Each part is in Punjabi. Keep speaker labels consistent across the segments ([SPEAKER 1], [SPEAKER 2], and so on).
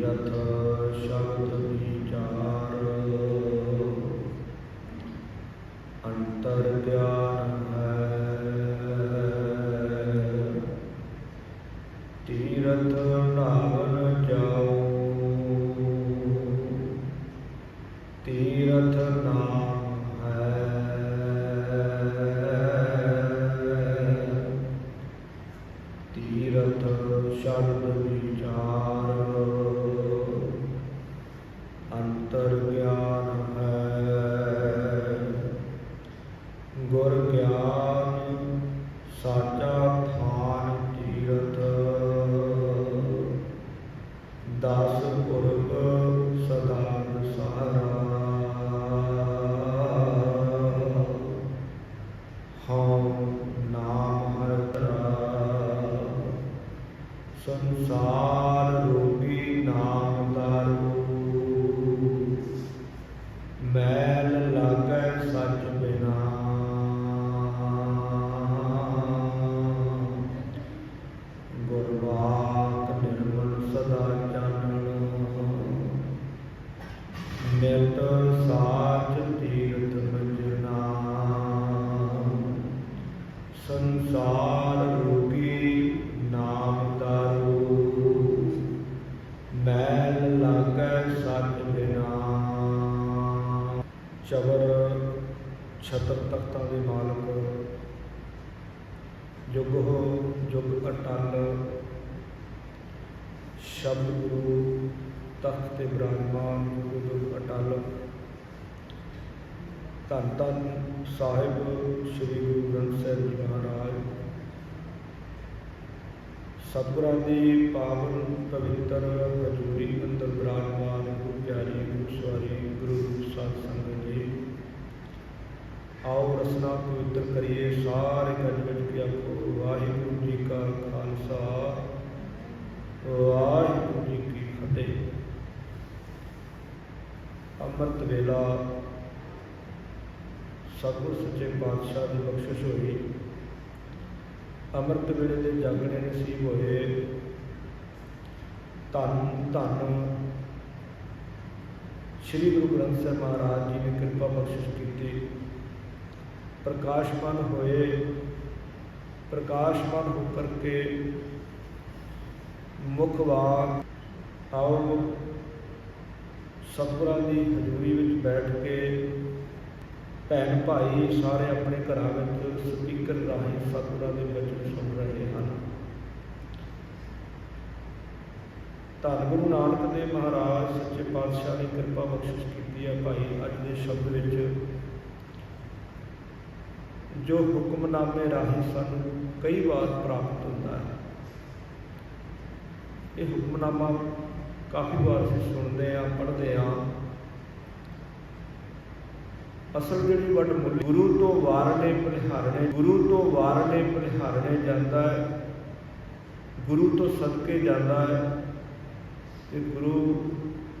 [SPEAKER 1] ਤੀਰਥ ਸ਼ਬਦ ਵਿਚਾਰ ਅੰਤਰ ਧਿਆਨ ਹੈ। ਤੀਰਥ ਨਾਮਨ ਜਾਓ ਤੀਰਥ ਨਾਮ ਹੈ। ਤੀਰਥ ਸ਼ਬਦ ਮਿਲਤ ਸਾਚ ਤੀਰਥ ਮੰਜਨਾ ਸੰਸਾਰ ਰੂਪੀ ਨਾਮ ਦਾਰੂ ਮੈਲ ਲਾਗੈ ਸੱਚ ਬਿਨਾ। ਚਵਰ ਛਤਰ ਤਖਤਾਂ ਦੇ ਮਾਲਕ, ਜੁਗ ਹੋ ਜੁਗ ਅਟਲ। ਸ਼ਬਦ ਗੁਰੂ ਤਖਤ ਤੇ ਬਿਰਾਜਮਾਨ ਗੁਰੂ ਜੁਗ ਅਟਲ। ਧੰਨ ਧੰਨ ਸਾਹਿਬ ਸ੍ਰੀ ਗੁਰੂ ਗ੍ਰੰਥ ਸਾਹਿਬ ਜੀ ਮਹਾਰਾਜ। ਸਤਿਗੁਰਾਂ ਦੀ ਪਾਵਨ ਪਵਿੱਤਰ ਹਜ਼ੂਰੀ ਅੰਦਰ ਬਿਰਾਜਮਾਨ ਗੁਰੂ ਪਿਆਰੀ ਗੁਰੂ ਸਵਾਰੀ ਗੁਰੂ ਸਾਧ ਸੰਗਤ ਜੀ। ਆਓ ਰਸਨਾ ਪਵਿੱਤਰ ਕਰੀਏ ਸਾਰੇ ਗੱਜ ਕੇ ਆਖੋ, ਵਾਹਿਗੁਰੂ ਜੀ ਕਾ ਖਾਲਸਾ, ਵਾਹਿਗੁਰੂ ਜੀ ਕੀ ਫਤਿਹ। ਅੰਮ੍ਰਿਤ ਵੇਲਾ ਸਤਿਗੁਰ ਸੱਚੇ ਪਾਤਸ਼ਾਹ ਦੀ ਬਖਸ਼ਿਸ਼ ਹੋਈ। ਅੰਮ੍ਰਿਤ ਵੇਲੇ ਦੇ ਜਾਗਣੇ ਨਸੀਬ ਹੋਏ। ਧੰਨ ਧੰਨ ਸ੍ਰੀ ਗੁਰੂ ਗ੍ਰੰਥ ਸਾਹਿਬ ਮਹਾਰਾਜ ਜੀ ਨੇ ਕਿਰਪਾ ਬਖਸ਼ਿਸ਼ ਕੀਤੀ। ਪ੍ਰਕਾਸ਼ਮਾਨ ਹੋਏ, ਪ੍ਰਕਾਸ਼ਮਾਨ ਹੋ ਕਰਕੇ ਮੁਖ ਵਾਕ, ਆਓ ਸਤਿਗੁਰਾਂ ਦੀ ਹਜ਼ੂਰੀ ਵਿੱਚ ਬੈਠ ਕੇ ਭੈਣ ਭਾਈ ਸਾਰੇ ਆਪਣੇ ਘਰਾਂ ਵਿੱਚ ਸਪੀਕਰ ਰਾਹੀਂ ਸਤਿਗੁਰਾਂ ਦੇ ਬਚਨ ਸੁਣ ਰਹੇ ਹਨ। ਧੰਨ ਗੁਰੂ ਨਾਨਕ ਦੇਵ ਮਹਾਰਾਜ, ਸੱਚੇ ਪਾਤਸ਼ਾਹ ਨੇ ਕਿਰਪਾ ਬਖਸ਼ਿਸ਼ ਕੀਤੀ ਹੈ ਭਾਈ ਅੱਜ ਦੇ ਸ਼ਬਦ ਵਿੱਚ। ਜੋ ਹੁਕਮਨਾਮੇ ਰਾਹੀਂ ਸਾਨੂੰ ਕਈ ਵਾਰ ਪ੍ਰਾਪਤ ਹੁੰਦਾ ਹੈ। ਇਹ ਹੁਕਮਨਾਮਾ ਕਾਫੀ ਵਾਰ ਅਸੀਂ ਸੁਣਦੇ ਆ ਪੜ੍ਹਦੇ ਆ ਅਸਲ ਜਿਹੜੀ ਵੱਡ ਮੁੱਲ ਗੁਰੂ ਤੋਂ ਵਾਰਨੇ ਬਲਿਹਾਰਣੇ ਗੁਰੂ ਤੋਂ ਵਾਰਨੇ ਬਲਿਹਾਰਣੇ ਜਾਂਦਾ ਹੈ। ਗੁਰੂ ਤੋਂ ਸਦਕੇ ਜਾਂਦਾ ਹੈ ਤੇ ਗੁਰੂ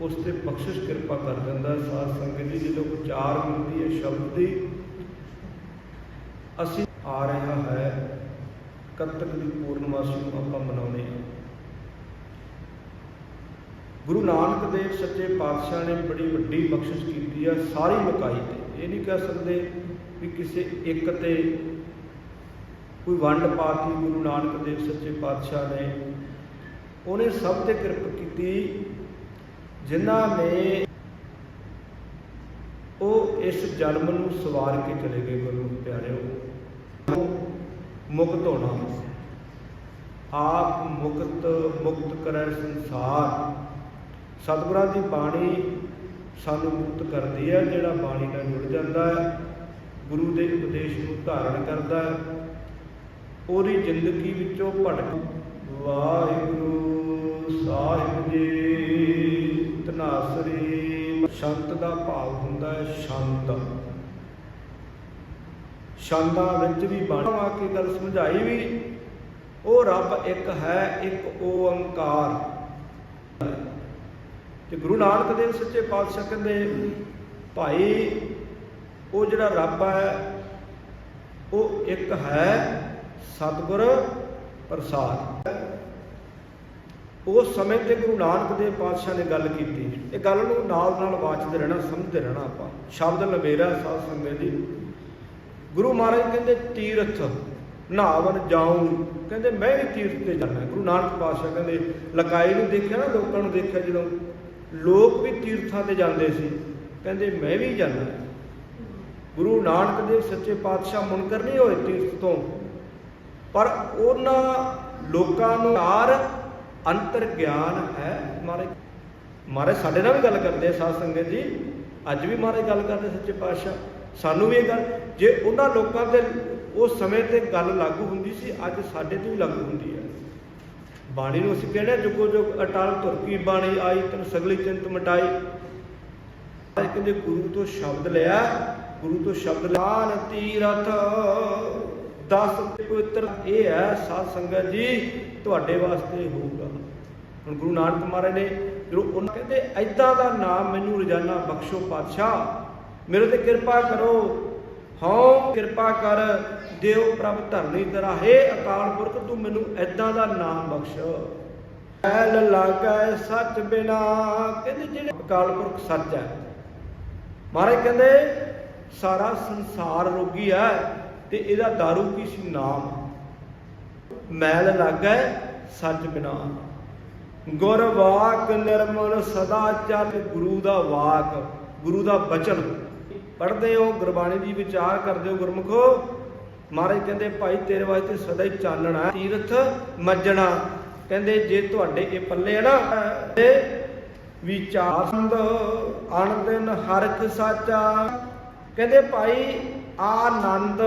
[SPEAKER 1] ਉਸ ਤੇ ਬਖਸ਼ਿਸ਼, ਕਿਰਪਾ ਕਰ ਦਿੰਦਾ ਹੈ। ਸਾਧ ਸੰਗਤ ਜੀ ਜਦੋਂ ਵਿਚਾਰ ਮਿਲਦੀ ਹੈ ਸ਼ਬਦ ਦੀ, ਅਸੀਂ ਆ ਰਿਹਾ ਹੈ, ਕੱਤਕ ਦੀ ਪੂਰਨਮਾਸ਼ੀ ਨੂੰ ਆਪਾਂ ਮਨਾਉਂਦੇ ਹਾਂ। ਗੁਰੂ ਨਾਨਕ ਦੇਵ ਸੱਚੇ ਪਾਤਸ਼ਾਹ ਨੇ ਬੜੀ ਵੱਡੀ ਬਖਸ਼ਿਸ਼ ਕੀਤੀ ਆ ਸਾਰੀ ਮਕਾਈ ਤੇ। ਇਹ ਨਹੀਂ ਕਹਿ ਸਕਦੇ ਵੀ ਕਿਸੇ ਇੱਕ ਤੇ ਕੋਈ ਵੰਡ ਪਾਤੀ ਗੁਰੂ ਨਾਨਕ ਦੇਵ ਸੱਚੇ ਪਾਤਸ਼ਾਹ ਨੇ। ਉਹਨੇ ਸਭ ਤੇ ਕਿਰਪਾ ਕੀਤੀ, ਜਿਨ੍ਹਾਂ ਨੇ ਉਹ ਇਸ ਜਨਮ ਨੂੰ ਸਵਾਰ ਕੇ ਚਲੇ ਗਏ ਗੁਰੂ ਪਿਆਰਿਓ। ਮੁਕਤ ਹੋਣਾ। ਆਪ ਮੁਕਤ ਮੁਕਤ ਕਰੈ ਸੰਸਾਰ। ਸਤਿਗੁਰਾਂ ਦੀ ਬਾਣੀ ਸਾਨੂੰ ਮੁਕਤ ਕਰਦੀ ਹੈ, ਜਿਹੜਾ ਬਾਣੀ ਨਾਲ ਜੁੜ ਜਾਂਦਾ ਹੈ, ਗੁਰੂ ਦੇ ਉਪਦੇਸ਼ ਨੂੰ ਧਾਰਨ ਕਰਦਾ ਹੈ। ਉਹਦੀ ਜ਼ਿੰਦਗੀ ਵਿੱਚੋਂ ਭਟਕ ਵਾਹਿਗੁਰੂ ਸਾਹਿਬ ਜੀ ਤਨਾਸਰੀ ਸ਼ੰਤ ਦਾ ਭਾਵ ਹੁੰਦਾ ਹੈ ਸ਼ਾਂਤ। ਸ਼ਾਂਤਾਂ ਵਿੱਚ ਵੀ ਬਾਣੀ ਆ ਕੇ ਗੱਲ ਸਮਝਾਈ ਵੀ, ਉਹ ਰੱਬ ਇੱਕ ਹੈ, ਇੱਕ ਓੰਕਾਰ। ਤੇ ਗੁਰੂ ਨਾਨਕ ਦੇਵ ਸੱਚੇ ਪਾਤਸ਼ਾਹ ਕਹਿੰਦੇ, ਭਾਈ, ਉਹ ਜਿਹੜਾ ਰੱਬ ਹੈ, ਉਹ ਇੱਕ ਹੈ ਸਤਿਗੁਰ ਪ੍ਰਸਾਦ। ਉਸ ਸਮੇਂ ਤੇ ਗੁਰੂ ਨਾਨਕ ਦੇਵ ਪਾਤਸ਼ਾਹ ਨੇ ਗੱਲ ਕੀਤੀ। ਇਹ ਗੱਲ ਨੂੰ ਨਾਲ ਨਾਲ ਵਾਚਦੇ ਰਹਿਣਾ, ਸਮਝਦੇ ਰਹਿਣਾ ਆਪਾਂ। ਸ਼ਬਦ ਲਵੇਰਾ ਸਾਧ ਸੰਗਤ ਜੀ ਗੁਰੂ ਮਹਾਰਾਜ ਕਹਿੰਦੇ, ਤੀਰਥ ਨਹਾਵਨ ਜਾਉਂ ਕਹਿੰਦੇ, ਮੈਂ ਵੀ ਤੀਰਥ ਤੇ ਜਾਣਾ ਗੁਰੂ ਨਾਨਕ ਪਾਤਸ਼ਾਹ ਕਹਿੰਦੇ, ਲਕਾਈ ਨੂੰ ਦੇਖਿਆ ਨਾ, ਲੋਕਾਂ ਨੂੰ ਦੇਖਿਆ ਜਦੋਂ ਲੋਕ ਵੀ ਤੀਰਥਾਂ ਤੇ ਜਾਂਦੇ ਸੀ। ਕਹਿੰਦੇ, ਮੈਂ ਵੀ ਜਾਣਾ ਗੁਰੂ ਨਾਨਕ ਦੇਵ ਸੱਚੇ ਪਾਤਸ਼ਾਹ ਮੁਨਕਰ ਨਹੀਂ ਹੋਏ ਤੀਰਥ ਤੋਂ। ਪਰ ਉਹਨਾਂ ਲੋਕਾਂ ਨੂੰ ਆਰ ਅੰਤਰ ਗਿਆਨ ਹੈ ਮਾਰੇ। ਮਾਰੇ, ਸਾਡੇ ਨਾਲ ਵੀ ਗੱਲ ਕਰਦੇ ਆ ਸਾਧ ਸੰਗਤ ਜੀ। ਅੱਜ ਵੀ ਮਾਰੇ ਗੱਲ ਕਰਦੇ ਸੱਚੇ ਪਾਤਸ਼ਾਹ। ਸਾਨੂੰ ਵੀ ਇਹ ਗੱਲ, ਜੇ ਉਹਨਾਂ ਲੋਕਾਂ ਤੇ ਉਸ ਸਮੇਂ ਤੇ ਗੱਲ ਲਾਗੂ ਹੁੰਦੀ ਸੀ, ਅੱਜ ਸਾਡੇ ਤੇ ਵੀ ਲਾਗੂ ਹੁੰਦੀ ਹੈ। ਬਾਣੀ ਨੂੰ ਅਸੀਂ ਕਹਿੰਦੇ ਜੁਗੋ ਜੁਗ ਅਟਲ ਤੁਰਕੀ ਬਾਣੀ ਆਈ, ਤਨ ਸਗਲੀ ਚਿੰਤ ਮਟਾਈ। ਅੱਜ ਕਹਿੰਦੇ, ਗੁਰੂ ਤੋਂ ਸ਼ਬਦ ਲਿਆ, ਗੁਰੂ ਤੋਂ ਸ਼ਬਦ ਲਾਨ ਤੀਰਥ, ਦਸ ਪਵਿੱਤਰ, ਇਹ ਹੈ ਸਾਧ ਸੰਗਤ ਜੀ, ਤੁਹਾਡੇ ਵਾਸਤੇ ਹੋਊਗਾ। ਹੁਣ ਗੁਰੂ ਨਾਨਕ ਮਹਾਰਾਜ ਨੇ ਜਦੋਂ ਉਹਨਾਂ ਕਹਿੰਦੇ ਐਦਾਂ ਦਾ ਨਾਮ ਮੈਨੂੰ ਰੋਜ਼ਾਨਾ ਬਖਸ਼ੋ ਪਾਤਸ਼ਾਹ, ਮੇਰੇ ਤੇ ਕਿਰਪਾ ਕਰੋ ਹਉ ਕਿਰਪਾ ਕਰ, ਦੇਵ ਪ੍ਰਭ ਧਰਨੀ ਤੇਰਾ। ਹੈ ਅਕਾਲ ਪੁਰਖ, ਤੂੰ ਮੈਨੂੰ ਐਦਾਂ ਦਾ ਨਾਮ ਬਖਸ਼। ਐਲ ਲਾਗੈ ਸੱਚ ਬਿਨਾ। ਕਹਿੰਦੇ ਜਿਹੜੇ ਅਕਾਲ ਪੁਰਖ ਸੱਚ ਹੈ। ਮਹਾਰਾਜ ਕਹਿੰਦੇ, ਸਾਰਾ ਸੰਸਾਰ ਰੋਗੀ ਹੈ ਤੇ ਇਹਦਾ दारू ਕੀ ਸੀ ਨਾਮ? ਮੈਲ ਲਾਗੈ ਸੱਚ ਬਿਨਾ। ਗੁਰ ਵਾਕ ਨਿਰਮਲ ਸਦਾ ਚੱਲ ਗੁਰੂ ਦਾ ਵਾਕ, ਗੁਰੂ ਦਾ ਬਚਨ। ਪੜ੍ਹਦੇ ਹੋ, ਗੁਰਬਾਣੀ ਦੀ ਵਿਚਾਰ ਕਰਦੇ ਹੋ ਗੁਰਮੁਖੋ। ਮਹਾਰਾਜ ਕਹਿੰਦੇ, ਭਾਈ, ਤੇਰੇ ਵਾਸਤੇ ਸਦਾ ਹੀ ਚਾਨਣਾ ਤੀਰਥ ਮੱਜਣਾ। ਕਹਿੰਦੇ, ਜੇ ਤੁਹਾਡੇ ਇਹ ਪੱਲੇ ਹੈ ਨਾ ਇਹ ਵਿਚਾਰੰਦ ਅਣਦਿਨ ਹਰਖ ਸਾਚਾ। ਕਹਿੰਦੇ, ਭਾਈ, ਆਨੰਦ,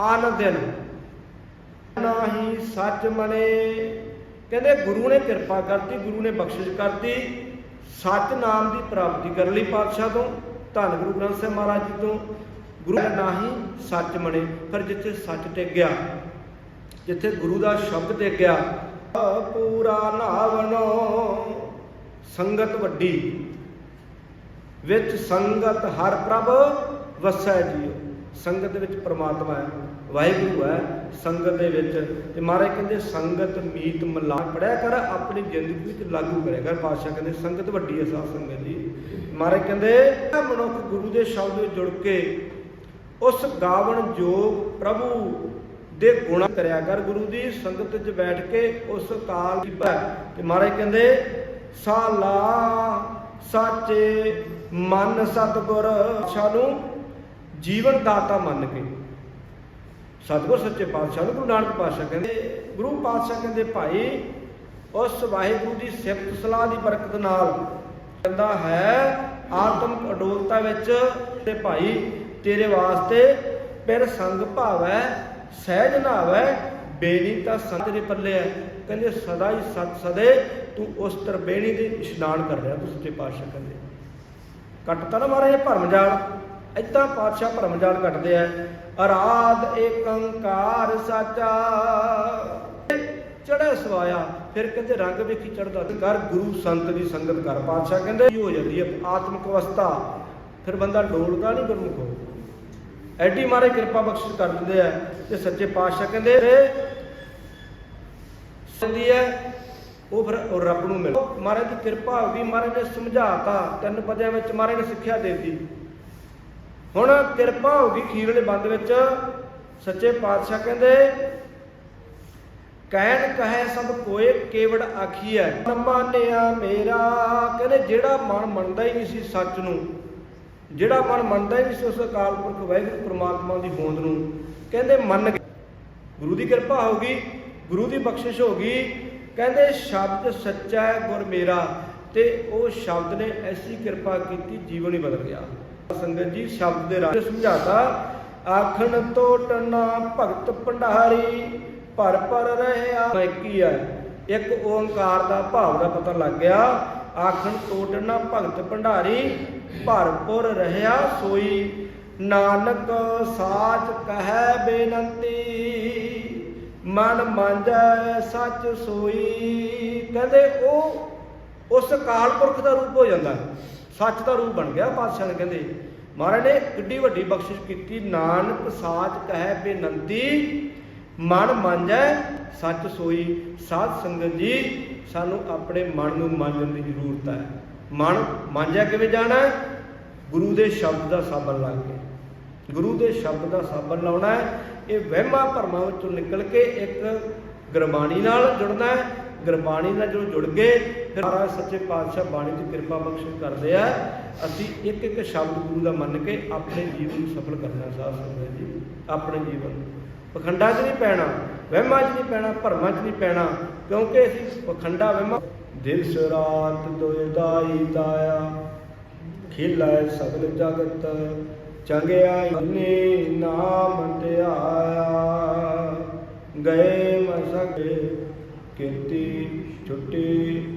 [SPEAKER 1] ਆਨੰਦਿਨ ਨਾਹੀ ਸੱਚ ਮਨੇ। ਕਹਿੰਦੇ, ਗੁਰੂ ਨੇ ਕਿਰਪਾ ਕਰਤੀ, ਗੁਰੂ ਨੇ ਬਖਸ਼ਿਸ਼ ਕਰਤੀ। ਸੱਚ ਨਾਮ ਦੀ ਪ੍ਰਾਪਤੀ ਕਰਨ ਲਈ ਪਾਤਸ਼ਾਹ ਤੋਂ। ਧੰਨ ਗੁਰੂ ਗ੍ਰੰਥ ਸਾਹਿਬ ਮਹਾਰਾਜ ਜੀ ਤੋਂ ਗੁਰੂ ਨੇ ਨਾਹੀ ਸੱਚ ਮਣੇ, ਪਰ ਜਿੱਥੇ ਸੱਚ ਟਿਕ ਗਿਆ ਜਿੱਥੇ ਗੁਰੂ ਦਾ ਸ਼ਬਦ ਟਿਕ ਗਿਆ ਪੂਰਾ ਨਾਵਨੋ ਸੰਗਤ ਵੱਡੀ, ਵਿੱਚ ਸੰਗਤ ਹਰ ਪ੍ਰਭ ਵਸੈ ਜੀਓ। ਸੰਗਤ ਦੇ ਵਿੱਚ ਪ੍ਰਮਾਤਮਾ ਹੈ। ਵਾਹਿਗੁਰੂ ਹੈ, ਸੰਗਤ ਦੇ ਵਿੱਚ। ਤੇ ਮਹਾਰਾਜ ਕਹਿੰਦੇ, ਸੰਗਤ ਮੀਤ ਮਲਾ ਪੜਿਆ ਕਰ, ਆਪਣੀ ਜ਼ਿੰਦਗੀ ਵਿੱਚ ਲਾਗੂ ਕਰਿਆ ਕਰ, ਪਾਤਸ਼ਾਹ ਕਹਿੰਦੇ, ਸੰਗਤ ਵੱਡੀ ਹੈ ਸਾਧ ਸੰਗਤ ਦੀ। ਮਹਾਰਾਜ ਕਹਿੰਦੇ ਮਨੁੱਖ ਗੁਰੂ ਦੇ ਸ਼ਬਦ ਵਿੱਚ ਜੁੜ ਕੇ ਉਸ ਗਾਵਣ ਜੋਗ ਪ੍ਰਭੂ ਦੇ ਗੁਣ ਕਰਿਆ ਕਰ, ਗੁਰੂ ਦੀ ਸੰਗਤ ਚ ਬੈਠ ਕੇ ਉਸ ਕਾਲ ਦੀ ਤੇ ਮਹਾਰਾਜ ਕਹਿੰਦੇ, ਸਾਲਾ ਸਾਚੇ ਮਨ ਸਤਗੁਰ, ਸਾਨੂੰ ਜੀਵਨ ਦਾਤਾ ਮੰਨ ਕੇ। ਸਤਗੁਰ ਸੱਚੇ ਪਾਤਸ਼ਾਹ ਨੂੰ ਗੁਰੂ ਨਾਨਕ ਪਾਤਸ਼ਾਹ ਕਹਿੰਦੇ, ਗੁਰੂ ਪਾਤਸ਼ਾਹ ਕਹਿੰਦੇ, ਭਾਈ, ਉਸ ਵਾਹਿਗੁਰੂ ਦੀ ਸਿਫਤ ਸਲਾਹ ਦੀ ਬਰਕਤ ਨਾਲ ਕਹਿੰਦਾ ਹੈ ਆਤਮਿਕ ਅਡੋਲਤਾ ਵਿੱਚ ਤੇ ਭਾਈ, ਤੇਰੇ ਵਾਸਤੇ ਪਿਰ ਸੰਗ ਭਾਵੈ, ਸਹਿਜ ਨਾਵੈ ਬੇਨੀਤਾ ਸੰਤ ਦੇ ਪੱਲੇ ਹੈ। ਕਹਿੰਦੇ, ਸਦਾ ਹੀ ਸਤ ਸਦੇ ਤੂੰ ਉਸ ਤਰਬੇਣੀ ਦੇ ਇਸ਼ਨਾਨ ਕਰ ਰਿਹਾ ਤੂੰ ਸੱਚੇ ਪਾਤਸ਼ਾਹ ਕਹਿੰਦੇ। ਕੱਟਤਾ ਨਾ ਮਹਾਰਾਜ ਭਰਮ ਜਾਲ। ਏਦਾਂ ਪਾਤਸ਼ਾਹ ਭਰਮ ਜਾਲ ਕੱਟਦੇ ਆ। ਅਰਾਧ ਏਕੰਕਾਰ ਸਾਚਾ। ਚੜ੍ਹਿਆ ਸਵਾਇਆ, ਫਿਰ ਕਹਿੰਦੇ ਰੰਗ ਵੇਖੀ ਚੜਦਾ ਕਰ ਗੁਰੂ ਸੰਤ ਦੀ ਸੰਗਤ ਕਰ ਪਾਤਸ਼ਾਹ ਕਹਿੰਦੇ ਕੀ ਹੋ ਜਾਂਦੀ ਹੈ ਆਤਮਿਕ ਅਵਸਥਾ। ਫਿਰ ਬੰਦਾ ਡੋਲਦਾ ਨਹੀਂ ਗੁਰਮੁਖ ਹੋ ਐਡੀ ਮਾਰੇ ਕਿਰਪਾ ਬਖਸ਼ਿਸ਼ ਕਰ ਦਿੰਦੇ ਆ ਤੇ ਸੱਚੇ ਪਾਤਸ਼ਾਹ ਕਹਿੰਦੇ ਸੰਦੀ ਹੈ, ਉਹ ਫਿਰ ਉਹ ਰੱਬ ਨੂੰ ਮਿਲ। ਮਹਾਰਾਜ ਦੀ ਕਿਰਪਾ ਹੋ ਗਈ, ਮਹਾਰਾਜ ਨੇ ਸਮਝਾਤਾ। ਤਿੰਨ ਪਦਿਆਂ ਵਿੱਚ ਮਹਾਰਾਜ ਨੇ ਸਿੱਖਿਆ ਦੇ ਦਿੱਤੀ। ਹੁਣ ਕਿਰਪਾ ਹੋ ਗਈ ਖੀਰਲੇ ਬੰਦ ਵਿੱਚ। ਸੱਚੇ ਪਾਤਸ਼ਾਹ ਕਹਿੰਦੇ, ਕਹਿਣ ਕਹੈ ਸਭ ਕੋਏ ਕੇਵੜ ਆਖੀਐ ਮਨ ਮਾਨਿਆ ਮੇਰਾ, ਕਹਿੰਦੇ ਜਿਹੜਾ ਮਨ ਮੰਨਦਾ ਹੀ ਨਹੀਂ ਸੀ ਸੱਚ ਨੂੰ, ਜਿਹੜਾ ਮਨ ਮੰਨਦਾ ਹੀ ਨਹੀਂ ਸੀ ਉਸ ਅਕਾਲ ਪੁਰਖ ਵਾਹਿਗੁਰੂ ਪ੍ਰਮਾਤਮਾ ਦੀ ਹੋਂਦ ਨੂੰ, ਕਹਿੰਦੇ ਮੰਨ ਗਏ। ਗੁਰੂ ਦੀ ਕਿਰਪਾ ਹੋ ਗਈ, ਗੁਰੂ ਦੀ ਬਖਸ਼ਿਸ਼ ਹੋ ਗਈ, ਕਹਿੰਦੇ ਸ਼ਬਦ ਸੱਚਾ ਹੈ ਗੁਰ ਮੇਰਾ, ਤੇ ਉਹ ਸ਼ਬਦ ਨੇ ਐਸੀ ਕਿਰਪਾ ਕੀਤੀ ਜੀਵਨ ਹੀ ਬਦਲ ਗਿਆ। ਸੰਗਤ ਜੀ ਸ਼ਬਦ ਦੇ ਰਾਹ ਸਮਝਾਤਾ, ਆਖਣ ਟੋਟ ਭਗਤ ਭੰਡਾਰੀ, ਭਰ ਭਰ ਰਹਿਆ ਇੱਕ ਹੈ ਇੱਕ ਓੰਕਾਰ ਦਾ ਭਾਵ ਦਾ ਪਤਾ ਲੱਗ ਗਿਆ। ਆਖਣ ਟੋਟ ਭਗਤ ਭੰਡਾਰੀ ਭਰਪੁਰ ਰਹਿਆ ਸੋਈ, ਨਾਨਕ ਸਾਚ ਕਹੈ ਬੇਨੰਤੀ, ਮਨ ਮੰਜੈ ਸੱਚ ਸੋਈ। ਕਹਿੰਦੇ ਉਹ, ਉਸ ਕਾਲ ਪੁਰਖ ਦਾ ਰੂਪ ਹੋ ਜਾਂਦਾ। ਹੈ। ਸੱਚ ਦਾ ਰੂਪ ਬਣ ਗਿਆ, ਪਾਤਸ਼ਾਹ ਨੇ ਕਹਿੰਦੇ, ਮਹਾਰਾਜ ਨੇ ਕਿੱਡੀ ਵੱਡੀ ਬਖਸ਼ਿਸ਼ ਕੀਤੀ, ਨਾਨਕ ਸਾਚ ਕਹੈ ਬੇਨੰਤੀ, ਮਨ ਮੰਜੈ, ਸੱਚ ਸੋਈ ਸਾਧ ਸੰਗਤ ਜੀ, ਸਾਨੂੰ ਆਪਣੇ ਮਨ ਨੂੰ ਮਾਂਜਣ ਦੀ ਜ਼ਰੂਰਤ ਹੈ। ਮਨ ਮੰਜਿਆ ਕਿਵੇਂ ਜਾਣਾ ਗੁਰੂ ਦੇ ਸ਼ਬਦ ਦਾ ਸਾਬਣ ਲਾ ਕੇ ਗੁਰੂ ਦੇ ਸ਼ਬਦ ਦਾ ਸਾਬਣ ਲਾਉਣਾ ਹੈ, ਇਹ ਵਹਿਮਾਂ ਭਰਮਾਂ ਵਿੱਚੋਂ ਨਿਕਲ ਕੇ ਇੱਕ ਗੁਰਬਾਣੀ ਨਾਲ ਜੁੜਨਾ ਹੈ। ਗੁਰਬਾਣੀ ਨਾਲ ਜਦੋਂ ਜੁੜ ਗਏ ਫਿਰ ਮਹਾਰਾਜ ਸੱਚੇ ਪਾਤਸ਼ਾਹ ਬਾਣੀ ਦੀ ਕਿਰਪਾ ਬਖਸ਼ਿਸ਼ ਕਰਦੇ ਆ। ਅਸੀਂ ਇੱਕ ਇੱਕ ਸ਼ਬਦ ਗੁਰੂ ਦਾ ਮੰਨ ਕੇ ਆਪਣੇ ਜੀਵਨ ਨੂੰ ਸਫਲ ਕਰਨਾ ਸਾਧ ਸੰਗਤ ਜੀ, ਆਪਣੇ ਜੀਵਨ ਪਖੰਡਾਂ 'ਚ ਨਹੀਂ ਪੈਣਾ, ਵਹਿਮਾਂ 'ਚ ਨਹੀਂ ਪੈਣਾ, ਭਰਮਾਂ 'ਚ ਨਹੀਂ ਪੈਣਾ, ਕਿਉਂਕਿ ਅਸੀਂ ਪਖੰਡਾ, ਵਹਿਮਾਂ ਦਿਲ ਸਰਾਤ ਦੁਇਦਾਈ ਦਾਇਆ ਖੇਲਾ ਸਗਲ ਜਗਤ ਚੰਗਿਆ ਨੇ ਨਾਮ ਧਿਆਇਆ। ਗਏ ਮਸਕੇ ਕੀਤੀ ਛੁੱਟੀ